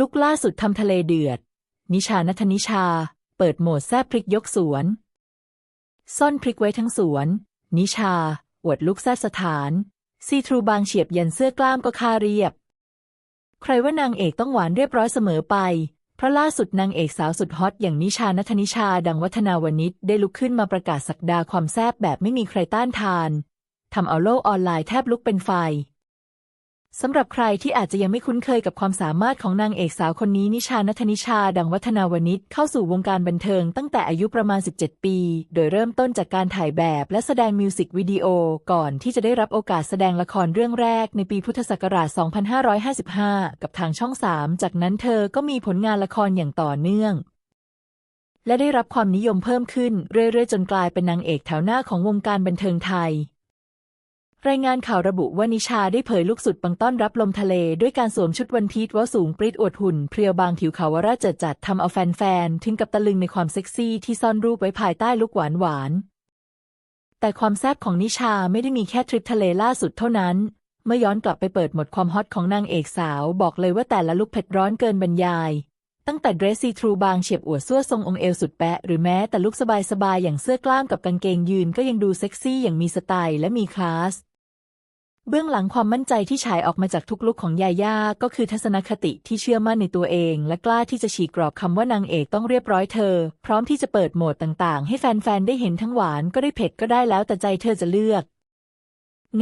ลุกล่าสุดทำทะเลเดือด นิชานัทนิชา เปิดโหมดแซบพริกยกสวน ซ่อนพริกไว้ทั้งสวน นิชา อวดลุกแซบสถาน ซีทรูบางเฉียบยันเสื้อกล้ามก็คาเรียบ ใครว่านางเอกต้องหวานเรียบร้อยเสมอไป เพราะล่าสุดนางเอกสาวสุดฮอตอย่างนิชานัทนิชาดังวัฒนาวนิชได้ลุกขึ้นมาประกาศสักดาความแซ่บแบบไม่มีใครต้านทานทำเอาโลกออนไลน์แทบลุกเป็นไฟ สำหรับใครที่อาจจะยังไม่คุ้นเคยกับความสามารถของนางเอกสาวคนนี้นิชานัทนิชา ดังวัฒนาวนิชเข้าสู่วงการบันเทิงตั้งแต่อายุประมาณ 17 ปี โดยเริ่มต้นจากการถ่ายแบบและแสดงมิวสิกวิดีโอ ก่อนที่จะได้รับโอกาสแสดงละครเรื่องแรกในปีพุทธศักราช 2555 กับทางช่อง 3 จากนั้นเธอก็มีผลงานละครอย่างต่อเนื่องและได้รับความนิยมเพิ่มขึ้นเรื่อยๆ จนกลายเป็นนางเอกแถวหน้าของวงการบันเทิงไทย รายงานข่าวระบุว่านิชาได้เผยลูกสุดปังต้อนรับลมทะเล ด้วยการสวมชุดวันพีชว่าสูงปริดอวดหุ่น เพรียวบางผิวขาวราเจิดจัดทำเอาแฟนๆ ถึงกับตะลึงในความเซ็กซี่ที่ซ่อนรูปไว้ภายใต้ลุกหวานหวาน แต่ความแซ่บของนิชาไม่ได้มีแค่ทริปทะเลล่าสุดเท่านั้น เมื่อย้อนกลับไปเปิดหมดความฮอตของนางเอกสาว บอกเลยว่าแต่ละลุคเผ็ดร้อนเกินบรรยาย ตั้งแต่เดรสซีทรูบางเฉียบอวดซั่วทรงองเอวสุดแปะหรือแม้แต่ลุคสบายๆอย่างเสื้อกล้ามกับกางเกงยืนก็ยังดูเซ็กซี่อย่างมีสไตล์และมีคลาส เบื้องหลังความมั่นใจที่ฉายออกมาจากทุกลุคของยาย่าก็คือทัศนคติที่เชื่อมั่นในตัวเอง และกล้าที่จะฉีกกรอบคำว่านางเอกต้องเรียบร้อยเธอ พร้อมที่จะเปิดโหมดต่างๆ ให้แฟนๆ ได้เห็นทั้งหวานก็ได้เผ็ดก็ได้แล้วแต่ใจเธอจะเลือก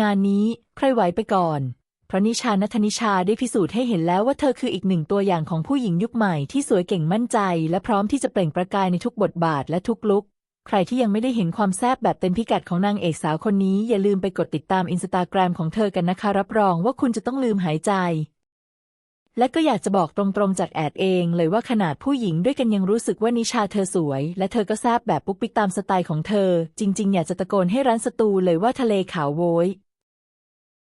งานนี้ใครไหวไปก่อน เพราะนิชานัทนิชาได้พิสูจน์ให้เห็นแล้วว่าเธอคืออีกหนึ่งตัวอย่างของผู้หญิงยุคใหม่ที่สวยเก่งมั่นใจ และพร้อมที่จะเปล่งประกายในทุกบทบาทและทุกลุค ใครที่ยังไม่ได้เห็นความแซ่บแบบเต็มพิกัดของนางเอกสาวคนนี้ อย่าลืมไปกดติดตามอินสตาแกรมของเธอกันนะคะ รับรองว่าคุณจะต้องลืมหายใจ และก็อยากจะบอกตรงๆจากแอดเองเลยว่าขนาดผู้หญิงด้วยกันยังรู้สึกว่านิชาเธอสวย และเธอก็แซ่บแบบปุ๊กปิ๊กตามสไตล์ของเธอ จริง ๆ อยากจะตะโกนให้ร้านสตูเลยว่าทะเลขาวโวย